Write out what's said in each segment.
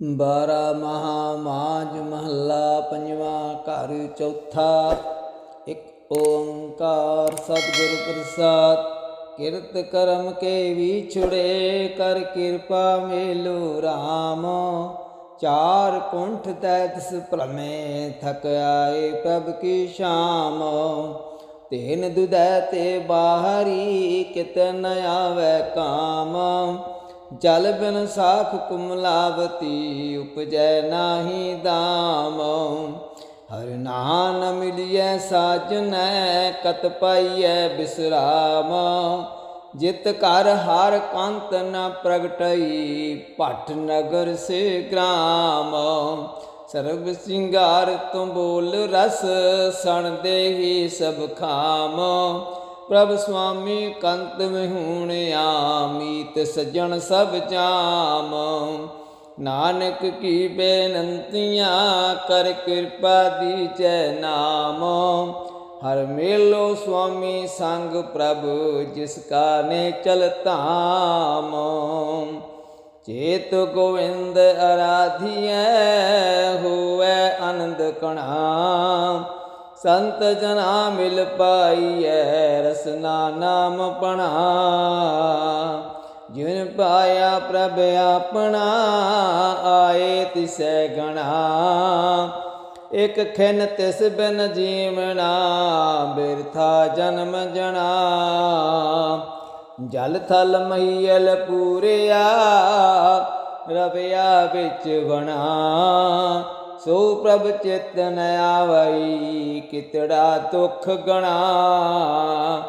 ਬਾਰਾ ਮਹਾ ਮਾਜ ਮਹੱਲਾ ਪੰਜਵਾਂ ਘਰ ਚੌਥਾ। ਇੱਕ ਓੰਕਾਰ ਸਤਿਗੁਰ ਪ੍ਰਸਾਦ, ਕਿਰਤ ਕਰਮ ਕੇ ਵਿਛੜੇ ਕਰ ਕਿਰਪਾ ਮੇਲੋ RAM ਚਾਰ ਕੁੰਠ ਤੈ ਤਿਸ ਭ੍ਰਮੇ ਥਕ ਆਏ ਪ੍ਰਭ ਕੀ ਸ਼ਾਮ। ਤੇਨ ਦੁਦੈ ਤੇ ਬਾਹਰੀ ਕਿਤ ਨ ਆਵੈ ਕਾਮ। ਜਲ ਬਿਨ ਸਾਖ ਕੁਮਲਾਵਤੀ ਉਪਜੈ ਨਾਹੀ ਦਾਮ। ਹਰ ਨਾਮ ਮਿਲਿਐ ਸਾਜਨੈ, ਕਤ ਪਾਈਐ ਬਿਸਰਾਮ। ਜਿਤ ਕਰ ਹਾਰ ਕੰਤ ਨ ਪ੍ਰਗਟਈ, ਭਟ ਨਗਰ ਸੇ ਗ੍ਰਾਮ। ਸਰਬ ਸਿੰਗਾਰ ਤੁਮ ਬੋਲ ਰਸ ਸਣ ਦੇਹੀ ਸਭ ਖਾਮ। ਪ੍ਰਭ ਸੁਆਮੀ ਕੰਤ ਵਿਹੂਣ ਆਮੀਤ ਸਜਣ ਸਭ ਜਾਮ। ਨਾਨਕ ਕੀ ਬੇਨੰਤੀਆਂ ਕਰ ਕਿਰਪਾ ਦੀਜੈ ਨਾਮ। ਹਰ ਮੇਲੋ ਸੁਆਮੀ ਸੰਗ ਪ੍ਰਭ ਜਿਸ ਕਾ ਨੇ ਚਲ ਧਾਮ। ਚੇਤ ਗੋਵਿੰਦ ਅਰਾਧੀਐ ਹੋਵੇ ਆਨੰਦ ਕਣਾ। ਸੰਤ ਜਨਾ ਮਿਲ ਪਾਈਐ ਰਸਨਾ ਨਾਮ ਪਣਾ। ਜਿਨ ਪਾਇਆ ਪ੍ਰਭ ਆਪਣਾ, ਆਏ ਤਿਸੈ ਗਣਾ। ਇਕ ਖਿਨ ਤਿਸ ਬਿਨ ਜੀਵਣਾ, ਬਿਰਥਾ ਜਨਮ ਜਣਾ। ਜਲ ਥਲ ਮਹੀਲ ਪੂਰਿਆ, ਰਵਿਆ ਵਿੱਚ ਵਣਾ। ਸੋ ਪ੍ਰਭ ਚੇਤਨ ਆਵਈ, ਕਿਤੜਾ ਦੁਖ ਗਣਾ।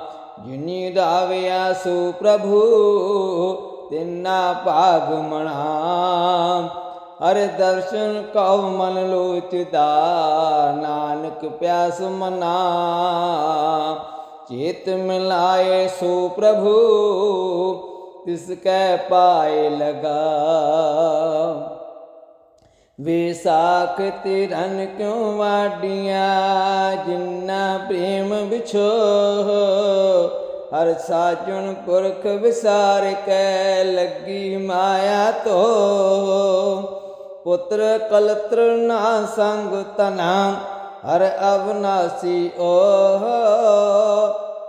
ਜਿਨੀ ਦਾਵਿਆ ਸੋ ਪ੍ਰਭੂ, ਤਿੰਨਾ ਭਾਗ ਮਣਾ। ਹਰ ਦਰਸ਼ਨ ਕਉ ਮਨ ਲੋਚਦਾ, ਨਾਨਕ ਪਿਆਸ ਮਨਾ। ਚੇਤ ਮਿਲਾਏ ਸੋ ਪ੍ਰਭੂ, ਤਿਸ ਕੈ ਪਾਏ ਲਗਾ। ਵਿਸਾਖ ਤਿਰਨ ਕਿਉ ਵਾਡੀਆਂ? ਜਿੰਨਾ ਪ੍ਰੇਮ ਵਿਛੋ ਹਰ ਸਾਜਣ ਪੁਰਖ ਵਿਸਾਰ ਕੈ, ਲੱਗੀ ਮਾਇਆ ਤੋ ਪੁੱਤਰ ਕਲਤਰ ਨਾ ਸੰਗ ਤਨਾ ਹਰ ਅਵਨਾਸੀ ਓਹ।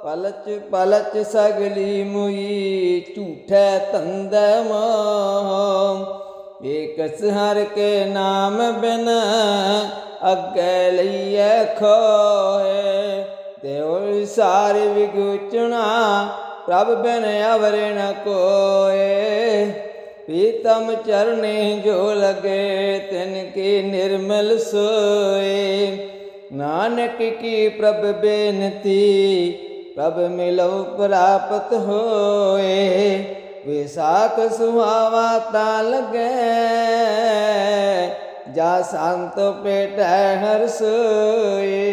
ਪਲਚ ਪਲਚ ਸਗਲੀ ਮੁਈ, ਝੂਠੇ ਤੰਦੈ ਮੋਹ। ਏਕਸ ਹਰ ਕੇ ਨਾਮ ਬਿਨ ਅੱਗੇ ਲਈਏ ਖੋਏ। ਤੇ ਦੇਵ ਸਾਰੇ ਵਿਗੁਚਣਾ ਪ੍ਰਭ ਬਿਨ ਅਵਰ ਨ ਕੋਏ। ਪੀਤਮ ਚਰਨੇ ਜੋ ਲਗੇ ਤਿਨ ਕੀ ਨਿਰਮਲ ਸੋਏ। ਨਾਨਕ ਕੀ ਪ੍ਰਭ ਬੇਨਤੀ, ਪ੍ਰਭ ਮਿਲਉ ਪ੍ਰਾਪਤ ਹੋਏ। ਵਿਸਾਖ ਸੁਹਾਵਾ ਤਾ ਲਗੇ, ਜਾ ਸੰਤ ਪੇਟੈ ਹਰ ਸੋਏ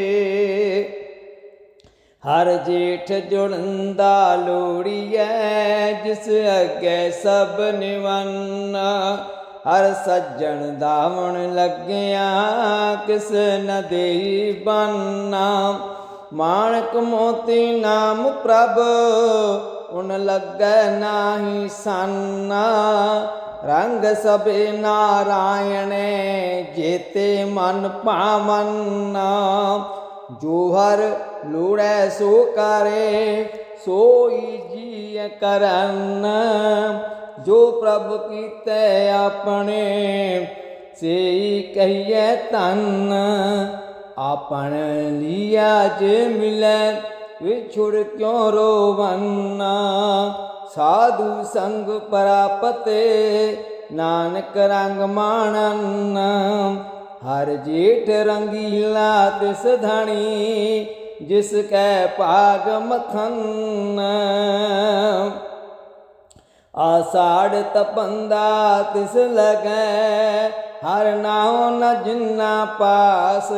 ਹਰ ਜੇਠ ਜੁੜੰਦਾ ਲੋੜੀਐ, ਜਿਸ ਅੱਗੇ ਸਭ ਨਿਵੰਨ। ਹਰ ਸੱਜਣ ਦਾਵਣ ਲੱਗਿਆ, ਕਿਸ ਨ ਦੇਈ ਬੰਨਾ। ਮਾਣਕ ਮੋਤੀ ਨਾਮ ਪ੍ਰਭ ਉਨ ਲੱਗੈ ਨਾਹੀ ਸੰਨਾ, ਰੰਗ ਸਭੇ ਨਾਰਾਇਣੇ ਜੇਤੇ ਮਨ ਭਾਵਨਾ। ਜੋ ਹਰ ਲੋੜੈ ਸੋ ਕਰੇ, ਸੋਈ ਜੀ ਕਰਨ। ਜੋ ਪ੍ਰਭ ਕੀਤੇ ਆਪਣੇ, ਸੇਈ ਕਹੀਏ ਤਨ ਆਪਣ ਲਿਆ ਜੇ ਮਿਲੈ ਵਿਛੁੜ ਕਿਉ ਰੋਵੰਨਾ? ਸਾਧੂ ਸੰਗ ਪ੍ਰਾਪਤੇ, ਨਾਨਕ ਰੰਗ ਮਾਣਨ। ਹਰ ਜੀਠ ਰੰਗੀਲਾ ਤਿਸ ਧਣੀ, ਜਿਸ ਕੈ ਭਾਗ ਮਥਨ। ਆਸਾੜ ਤਪੰਦਾ ਤਿਸ ਲਗੈ, ਹਰ ਨਾਉ ਨ ਜਿਨਾ ਪਾਸ।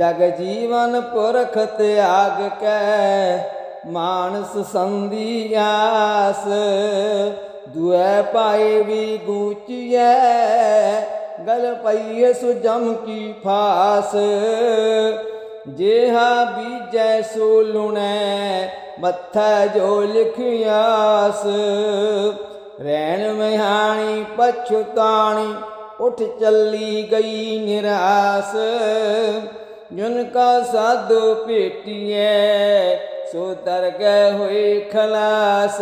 ਜਗ ਜੀਵਨ ਪੁਰਖ ਤਿਆਗ ਕੈ, ਮਾਨਸ ਸੰਧੀ ਆਸ। ਦੁਐ ਪਾਏ ਵੀ ਗੂਚੀਐ, ਗਲ ਪਈਏ ਸੁਜਮ ਕੀ ਫਾਸ। ਜੇਹਾ ਬੀਜੈ ਸੋ ਲੁਣੈ, ਮੱਥਾ ਜੋ ਲਿਖਿਆਸ ਰੈਣ ਮਿਹਾਣੀ ਪਛਤਾਣੀ, ਉਠ ਚੱਲੀ ਗਈ ਨਿਰਾਸ। ਜੁਨ ਕਾ ਸਾਧੂ ਭੇਟੀਐ, ਸੋ ਤਰ ਗਏ ਹੋਏ ਖਲਾਸ।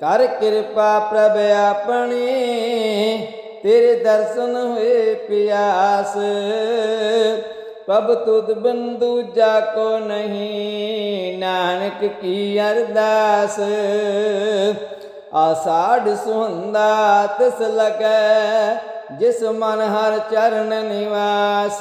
ਕਰ ਕਿਰਪਾ ਪ੍ਰਭ ਆਪਣੀ, ਤੇਰੇ ਦਰਸ਼ਨ ਹੋਏ ਪਿਆਸ। ਪ੍ਰਭ ਤੁਧ ਬੰਦੂ ਜਾ ਕੋ ਨਹੀਂ, ਨਾਨਕ ਕੀ ਅਰਦਾਸ। ਆਸਾੜ ਸੁਹੰਦਾ ਤਿਸ ਲਗੈ ਜਿਸ ਮਨ ਹਰ ਚਰਨ ਨਿਵਾਸ।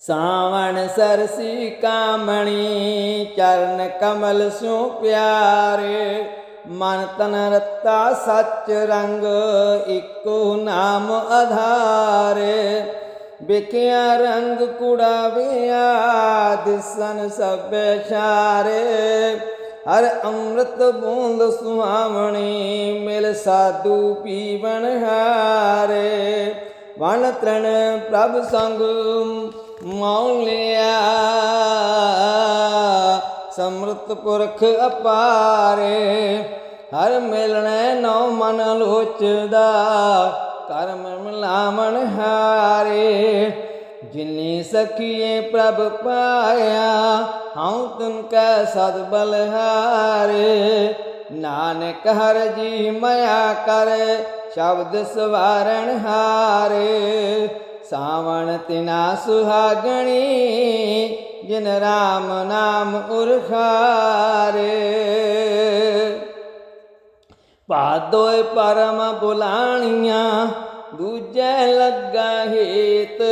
ਸਾਵਣ ਸਰਸੀ ਕਾਮਣੀ, ਚਰਨ ਕਮਲ ਸੋ ਪਿਆਰੇ। ਮਨ ਤਨ ਰਤਾ ਸੱਚ ਰੰਗ, ਇੱਕੋ ਨਾਮ ਆਧਾਰੇ। ਬਿਕਿਆ ਰੰਗ ਕੁੜਾਵਿਆ ਦਿਸਨ ਸਭ ਛਾਰੇ। ਹਰ ਅੰਮ੍ਰਿਤ ਬੂੰਦ ਸੁਹਾਵਣੀ, ਮਿਲ ਸਾਧੂ ਪੀਵਨ ਹਾਰੇ। ਵਣ ਤ੍ਰਣ ਪ੍ਰਭ ਸੰਗ ਮੌਲਿਆ ਸਮਰਤ ਪੁਰਖ ਅਪਾਰੇ, ਹਰ ਮਿਲਣੈ ਨੌ ਮਨ ਲੋਚਦਾ। ਕਰਮ ਮਿਲਾਵਣ ਹਾਰੇ। ਜਿਨੀ ਸਖੀਏ ਪ੍ਰਭ ਪਾਇਆ, ਹਉ ਤੁਮ ਕੈ ਸਦ ਬਲਹਾਰੇ ਨਾਨਕ ਹਰ ਜੀ ਮਇਆ ਕਰ, ਸ਼ਬਦ ਸਵਾਰਣ ਹਾਰੇ। ਸਾਵਣ ਤਿਨਾ ਸੁਹਾਗਣੀ, ਜਿਨ ਰਾਮ ਨਾਮ ਉਰਖਾਰੇ। ਭਾਦੋਏ ਪਰਮ ਬੁਲਾਣੀਆਂ ਦੂਜੇ ਲੱਗਾ ਹੇਤ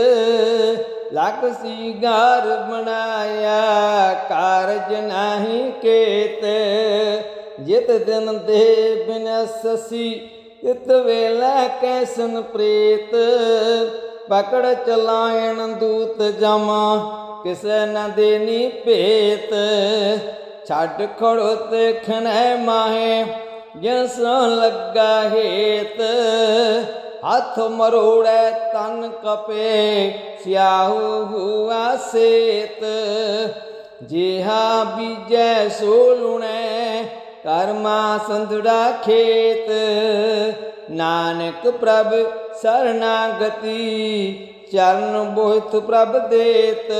ਲਖ ਸੀਗਾਰ ਬਣਾਇਆ, ਕਾਰਜ ਨਹੀਂ ਕੇਤ। ਜਿਤ ਦਿਨ ਦੇ ਬਿਨਸਸੀ ਇਤ ਵੇਲਾ ਕੈਸਨ ਪ੍ਰੇਤ। ਪਕੜ ਚਲਾਇਣ ਦੂਤ ਜਮਾ, ਕਿਸੇ ਨ ਦੇਨੀ ਭੇਤ। ਛੱਡ ਖੜੋ ਤੇ ਖਣੈ ਮਾਹੇ, ਜਿਸ ਲੱਗਾ ਹੇਤ। ਹੱਥ ਮਰੋੜੈ ਤਨ ਕਪੇ, ਸਿਆਹੂ ਹੁਆ ਸੇਤ। ਜਿਹਾ ਬੀਜੈ ਸੋ ਲੁਣੈ, ਕਰਮਾ ਸੰਧੜਾ ਖੇਤ। ਨਾਨਕ ਪ੍ਰਭ ਸਰਨਾਗਤੀ, ਚਰਨ ਬੋਹਿਤ ਪ੍ਰਭ ਦੇਤ।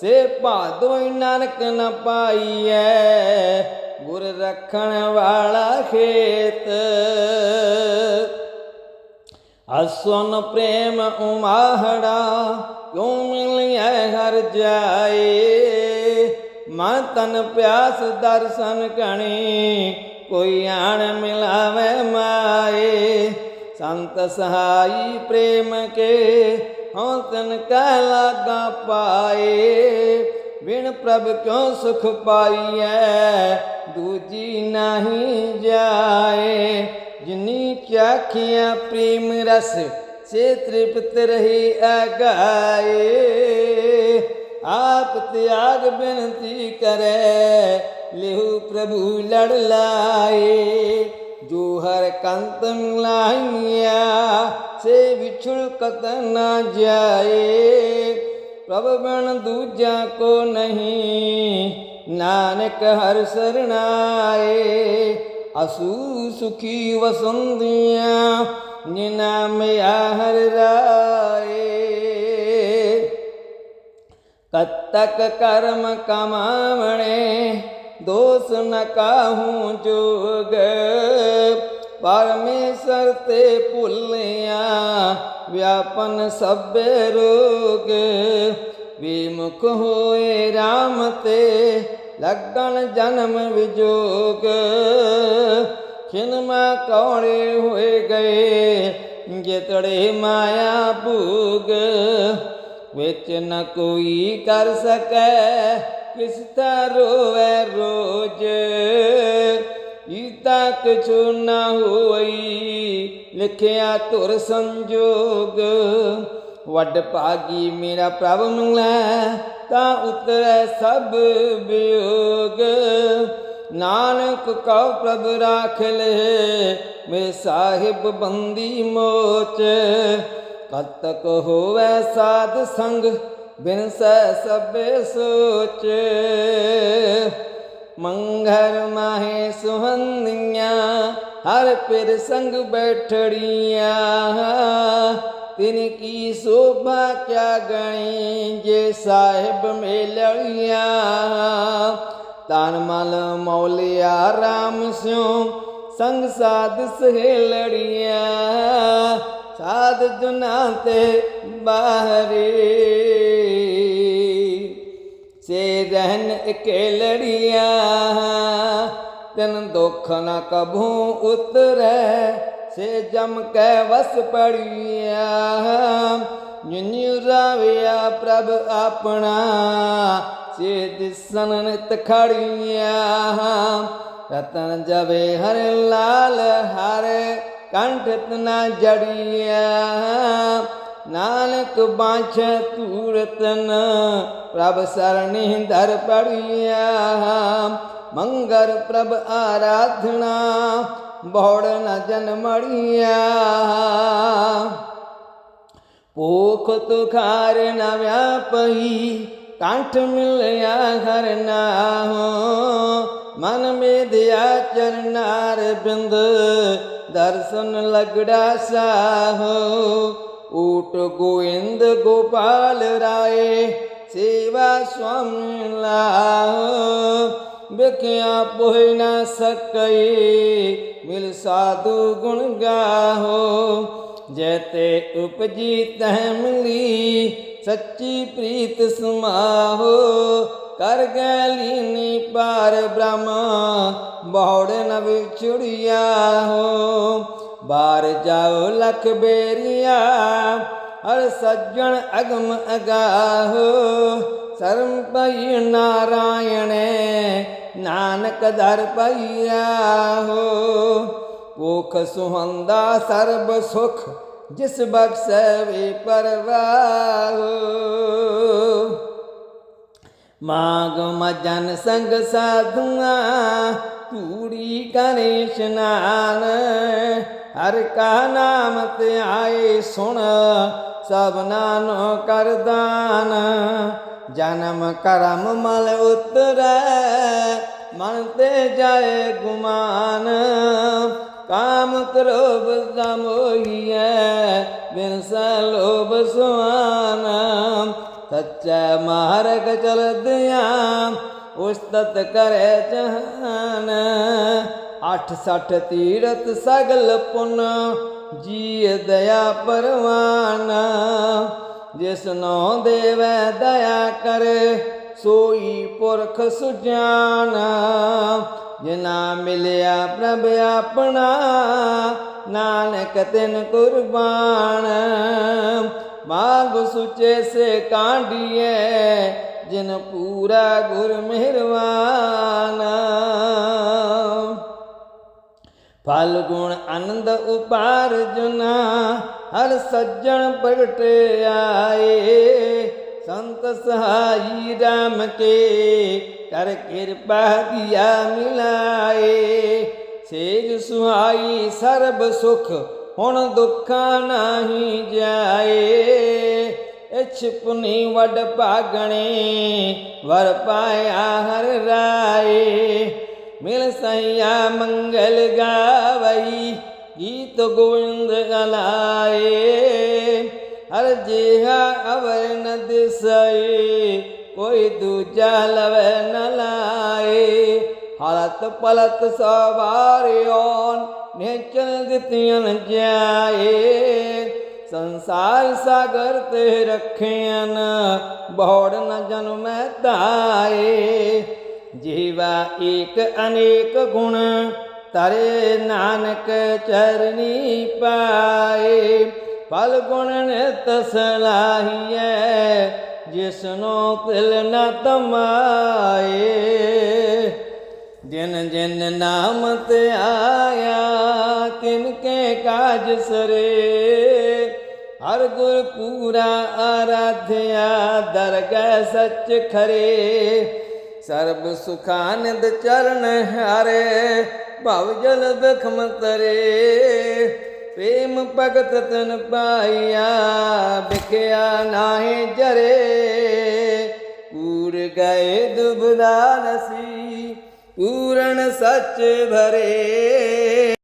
ਸੇ ਭਾਦੋਇ ਨਾਨਕ ਨ ਪਾਈਐ, ਗੁਰ ਰੱਖਣ ਵਾਲਾ ਖੇਤ। ਅਸਨ ਪ੍ਰੇਮ ਉਮਾਹੜਾ ਕਿਉ ਮਿਲਿਆ ਹਰ ਜਾਏ ਮਨ ਤਨ ਪਿਆਸ ਦਰਸ਼ਨ ਕਣੀ ਕੋਈ ਆਣ ਮਿਲਾਵੇ ਮਾਏ ਸੰਤ ਸਹਾਈ ਪ੍ਰੇਮ ਕੇ ਹਉ ਤਨ ਕੈ ਲਾਗਾ ਪਾਏ ਬਿਨ ਪ੍ਰਭ ਕਿਉ ਸੁਖ ਪਾਈਐ ਦੂਜੀ ਨਹੀਂ ਜਾਏ ਜਿਨੀ ਚਾਖਿਆ ਪ੍ਰੇਮ ਰਸ ਸੇ ਤ੍ਰਿਪਤ ਰਹੀ ਅਗਾਏ ਆਪ ਤਿਆਗ ਬੇਨਤੀ ਕਰੇ ਲਿਹੂ ਪ੍ਰਭੂ ਲੜ ਲਾਏ ਜੋ ਹਰ ਕੰਤ ਮਿਲਾਈਆ ਸੇ ਵਿਛੁਲ ਕਤ ਨਾ ਜਾਏ ਪ੍ਰਭ ਬਣ ਦੂਜਾ ਕੋ ਨਹੀਂ ਨਾਨਕ ਹਰ ਸਰਣਾਏ ਅਸੂ ਸੁਖੀ ਵਸੰਦੀਆਂ ਨਿਨਾ ਮਿਆ ਹਰ ਰਾਏ ਕਤਕ ਕਰਮ ਕਮਾਵਣੇ ਦੋਸ ਨ ਕਾਹੂ ਜੋਗ ਪਰਮੇਸ਼ਰ ਤੇ ਭੁੱਲਿਆ ਵਿਆਪਨ ਸਭੇ ਰੋਗ ਵਿਮੁਖ ਹੋਏ RAM ਤੇ ਲੱਗਣ ਜਨਮ ਵਿਜੋਗ। ਖਿਨਮਾ ਕੌੜੇ ਹੋਏ ਗਏ, ਜਿਤੜੇ ਮਾਇਆ ਭੂਗ। ਵਿੱਚ ਨ ਕੋਈ ਕਰ ਸਕੈ, ਕਿਸ ਤਾ ਰੋਵੇ ਰੋਜ। ਈਤਾ ਕਛੁ ਨ ਹੋਈ, ਲਿਖਿਆ ਤੁਰ ਸੰਜੋਗ। ਵੱਡ ਭਾਗੀ ਮੇਰਾ ਪ੍ਰਭ ਮਿਲੈ ਤਾਂ ਉਤਰੈ ਸਭ ਵਿਯੋਗ ਨਾਨਕ ਕਉ ਪ੍ਰਭ ਰਾਖ ਲੈ, ਮੇ ਸਾਹਿਬ ਬੰਦੀ ਮੋਚ। ਕਦ ਤਕ ਹੋਵੇ ਸਾਧ ਸੰਗ, ਬਿਨ ਸੈ ਸਭੇ ਸੋਚ। ਮੰਗਰ ਮਾਹੇ ਸੁਹੰਦੀਆਂ, ਹਰ ਪਿਰ ਸੰਗ ਬੈਠੜੀਆਂ। ਤਿਨ ਕੀ ਸੋਭਾ ਕਿਆ ਗਣੀ ਜੇ ਸਾਹਿਬ ਮੇਲੜੀਆਂ ਤਨ ਮਲ ਮੌਲਿਆ ਰਾਮ ਸਿਉ, ਸੰਗ ਸਾਧ ਸਹੇਲੜੀਆਂ। ਸਾਧ ਜੁਨਾ ਤੇ ਬਾਹਰੀ। ਸੇ ਰਹਿਨ ਇਕੇਲੜੀਆਂ, ਤਨ ਦੁੱਖ ਨ ਕਭੂ ਉਤਰੈ। ਸੇ ਜਮ ਕੈ ਵਸ ਪੜੀਆ ਜਿਨਿ ਰਾਵਿਆ ਪ੍ਰਭ ਆਪਣਾ, ਸੇ ਦਿਸਨ ਨਿਤ ਖੜੀਆਂ ਰਤਨ ਜਵੇ ਹਰ ਲਾਲ, ਹਰ ਕੰਠ ਤਨਾ ਜੜੀਆ ਨਾਨਕ ਬਾਛ ਤੂਰਤਨ ਪ੍ਰਭ ਸਰਣੀ ਧਰ ਪੜੀਆ ਮੰਗਰ ਪ੍ਰਭ ਆਰਾਧਨਾ ਬੋੜ ਨ ਜਨਮੜੀਆ। ਭੂਖ ਤੁਖਾਰ ਨ ਵਿਆਪਈ, ਕੰਠ ਮਿਲਿਆ ਹਰ ਨਾਹੋ। ਮਨ ਮੇਦਿਆ ਚਰਨਾਰ ਬਿੰਦ, ਦਰਸ਼ਨ ਲਗੜਾ ਸਾਹੋ। ਊਟ ਗੋਇੰਦ ਗੋਪਾਲ ਰਾਏ, ਸੇਵਾ ਸੁਆਮੀ ਲਾਹੋ। ਵਿਖਿਆ ਪੋਇ ਨਾ ਸਕਈ, ਮਿਲ ਸਾਧੂ ਗੁਣ ਗਾਹੋ ਜੈਤੇ ਉਪਜੀ ਤਹ ਮਿਲੀ, ਸੱਚੀ ਪ੍ਰੀਤ ਸਮਾਹੋ। ਕਰ ਗੈ ਲੀਨੀ ਪਾਰ ਬ੍ਰਹਮ, ਬੌੜ ਨ ਵਿਛੜਿਆ ਹੋ। ਬਾਰ ਜਾਓ ਲਖ ਬੇਰੀਆ, ਹਰ ਸੱਜਣ ਅਗਮ ਅਗਾਹੋ। ਸਰਮ ਪਈ ਨਾਰਾਇਣੇ, ਨਾਨਕ ਦਰ ਪਈਆ ਹੋ ਭੁਖ ਸੁਹੰਦਾ ਸਰਬ ਸੁਖ, ਜਿਸ ਬਖਸ਼ੈ ਵੇ ਪਰਵਾਹ। ਮਾਗ ਮਜਨ ਸੰਗ ਸਾਧੂਆਂ, ਧੂੜੀ ਕਰੇ ਇਸ਼ਨਾਨ ਹਰ ਕਾ ਨਾਮ ਤੇ ਆਏ ਸੁਣ ਸਭਨਾ ਨੂੰ ਕਰਦਾਨ ਜਨਮ ਕਰਮ ਮਲ ਉਤਰੈ, ਮਨ ਤੇ ਜਾਏ ਗੁਮਾਨ। ਕਾਮ ਕ੍ਰੋਧ ਸਮੋਹੀਐ ਬਿਨ ਸਲੋਭ ਸੁਆਨ ਸੱਚਾ ਮਾਰਗ ਚਲਦਿਆਂ ਉਸਤਤ ਕਰੇ ਜਹਾਨ। ਅੱਠ ਸੱਠ ਤੀਰਤ ਸਗਲ ਪੁਨ ਜੀ ਦਇਆ ਪਰਵਾਨ। ਜਿਸ ਨੋ ਦੇਵੈ ਦਇਆ ਕਰੇ, ਸੋਈ ਪੁਰਖ ਸੁਜਾਨ। ਜਿਨਾ ਮਿਲਿਆ ਪ੍ਰਭ ਆਪਣਾ, ਨਾਨਕ ਤਿਨ ਕੁਰਬਾਨ। ਮਾਗ ਸੁਚੇ ਸੇ ਕਾਂਡੀਏ ਜਿਨ ਪੂਰਾ ਗੁਰ ਮਿਹਰਵਾਨ। ਫਲ ਗੁਣ ਆਨੰਦ ਉਪਾਰਜਨਾ ਹਰ ਸੱਜਣ ਪ੍ਰਗਟ ਆਏ। ਸੰਤ ਸਹਾਈ ਰਾਮ ਕੇ, ਕਰ ਕਿਰਪਾ ਦੀਆ ਮਿਲਾਏ। ਸੇਜ ਸੁਹਾਈ ਸਰਬ ਸੁਖ, ਹੁਣ ਦੁੱਖਾਂ ਨਹੀਂ ਜਾਏ। ਇਛ ਪੁਨੀ ਵਡ ਭਾਗਣੇ, ਵਰ ਪਾਇਆ ਹਰ ਰਾਏ। ਮਿਲ ਸਈਆ ਮੰਗਲ ਗਾਵਈ ਗੀਤ ਗੋਇੰਦ ਗਲਾਏ ਹਰ ਜਿਹਾ ਅਵਰ ਨ ਦਿਸਈ ਕੋਈ ਦੂਜਾ ਲਵੇ ਨ ਲਾਏ ਹਲਤ ਪਲਤ ਸਵਾਰਿਓਨ ਨੇਚਨ ਦਿੱਤੀਆਂ ਜਾਏ ਸੰਸਾਰ ਸਾਗਰ ਤੇ ਰੱਖਿਆਨ ਬੋੜ ਨ ਜਨਮੈ ਤਾਏ ਜੀਵਾ ਏਕ ਅਨੇਕ ਗੁਣ ਤਰੇ ਨਾਨਕ ਚਰਨੀ ਪਾਏ। ਫਲ ਗੁਣ ਨਿਤ ਸਲਾਹੀਐ ਜਿਸਨੋ ਤਿਲ ਨ ਤਮਾਏ। ਜਿਨ ਜਿਨ ਨਾਮ ਤੇ ਆਇਆ ਤਿਨ ਕੇ ਕਾਜ ਸਰੇ। ਹਰ ਗੁਰ ਪੂਰਾ ਆਰਾਧਿਆ, ਦਰਗਹਿ ਸੱਚ ਖਰੇ। ਸਰਬ ਸੁਖਾਨੰਦ ਚਰਨ ਹਾਰੇ, ਭਵ ਜਲ ਬਖਮ ਤਰੇ। ਪ੍ਰੇਮ ਭਗਤ ਤਨ ਪਾਈਆ ਬਿਖਿਆ ਨਾਹੀ ਜਰੇ। ਪੂਰ ਗਏ ਦੁਬਦਾ ਨਸੀ, ਪੂਰਨ ਸੱਚ ਭਰੇ।